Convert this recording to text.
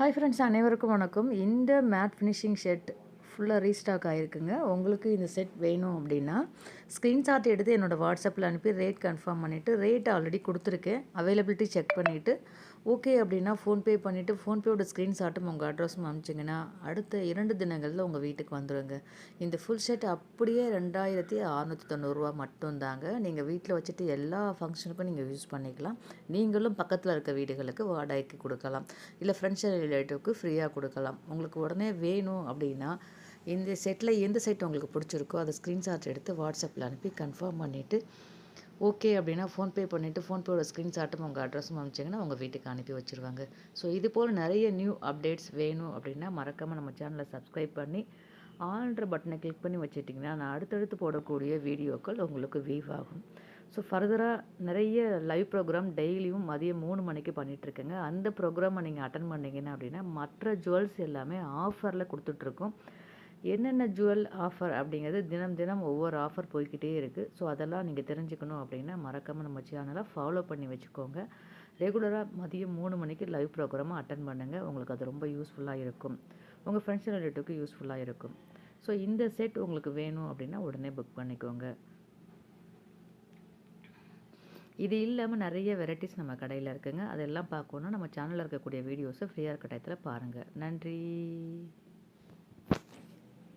Hi friends அனைவருக்கும் வணக்கம். இந்த மேட் ஃபினிஷிங் ஷெட் ஃபுல்லாக ரீஸ்டாக் ஆகிருக்குங்க உங்களுக்கு இந்த செட் வேணும் அப்படின்னா ஸ்க்ரீன்ஷாட் எடுத்து என்னோடய வாட்ஸ்அப்பில் அனுப்பி ரேட் கன்ஃபார்ம் பண்ணிவிட்டு ரேட் ஆல்ரெடி கொடுத்துருக்கேன். அவைலபிலிட்டி செக் பண்ணிவிட்டு ஓகே அப்படின்னா ஃபோன்பே பண்ணிவிட்டு ஃபோன்பேயோட ஸ்க்ரீன்ஷாட்டும் உங்கள் அட்ரஸும் அமிச்சிங்கன்னா அடுத்த இரண்டு தினங்களில் உங்கள் வீட்டுக்கு வந்துடுங்க இந்த ஃபுல் செட் அப்படியே ரெண்டாயிரத்தி அறநூற்றி தொண்ணூறுரூவா மட்டும்தாங்க. நீங்கள் வீட்டில் வச்சுட்டு எல்லா ஃபங்க்ஷனுக்கும் நீங்கள் யூஸ் பண்ணிக்கலாம். நீங்களும் பக்கத்தில் இருக்க வீடுகளுக்கு வாடகைக்கு கொடுக்கலாம். இல்லை ஃப்ரெண்ட்ஸ் ரிலேட்டிவ்க்கு ஃப்ரீயாக கொடுக்கலாம். உங்களுக்கு உடனே வேணும் அப்படின்னா இந்த செட்டில் எந்த செட் உங்களுக்கு பிடிச்சிருக்கோ அதை ஸ்க்ரீன்ஷாட் எடுத்து வாட்ஸ்அப்பில் அனுப்பி கன்ஃபார்ம் பண்ணிவிட்டு ஓகே அப்படின்னா ஃபோன்பே பண்ணிவிட்டு ஃபோன்பேயோட ஸ்க்ரீன்ஷாட்டும் உங்கள் அட்ரஸும் அனுப்பிச்சிங்கன்னா உங்கள் வீட்டுக்கு அனுப்பி வச்சுருவாங்க. ஸோ இது போல் நிறைய நியூ அப்டேட்ஸ் வேணும் அப்படின்னா மறக்காமல் நம்ம சேனலை சப்ஸ்கிரைப் பண்ணி ஆல்ன்ற பட்டனை கிளிக் பண்ணி வச்சுட்டிங்கன்னா நான் அடுத்தடுத்து போடக்கூடிய வீடியோக்கள் உங்களுக்கு வீவ் ஆகும். ஸோ ஃபர்தராக நிறைய லைவ் ப்ரோக்ராம் டெய்லியும் மதியம் மூணு மணிக்கு பண்ணிகிட்ருக்கேங்க அந்த ப்ரோக்ராமை நீங்கள் அட்டன் பண்ணிங்கன்னா அப்படின்னா மற்ற ஜுவல்ஸ் எல்லாமே ஆஃபரில் கொடுத்துட்ருக்கோம். என்னென்ன ஜுவல் ஆஃபர் அப்படிங்கிறது தினம் தினம் ஒவ்வொரு ஆஃபர் போய்கிட்டே இருக்குது ஸோ அதெல்லாம் நீங்கள் தெரிஞ்சுக்கணும் அப்படின்னா மறக்காமல் நம்ம சேனலை ஃபாலோ பண்ணி வச்சுக்கோங்க. ரெகுலராக மதியம் மூணு மணிக்கு லைவ் ப்ரோக்ராமாக அட்டன் பண்ணுங்கள் உங்களுக்கு அது ரொம்ப யூஸ்ஃபுல்லாக இருக்கும். உங்கள் ஃப்ரெண்ட்ஸ் ரிலேட்டிவ்க்கு யூஸ்ஃபுல்லாக இருக்கும். ஸோ இந்த செட் உங்களுக்கு வேணும் அப்படின்னா உடனே புக் பண்ணிக்கோங்க. இது இல்லாமல் நிறைய வெரைட்டிஸ் நம்ம கடையில் இருக்குங்க. அதெல்லாம் பார்க்கணுன்னா நம்ம சேனலில் இருக்கக்கூடிய வீடியோஸை ஃப்ரீயாக இருக்க டயத்தில் பாருங்கள் நன்றி.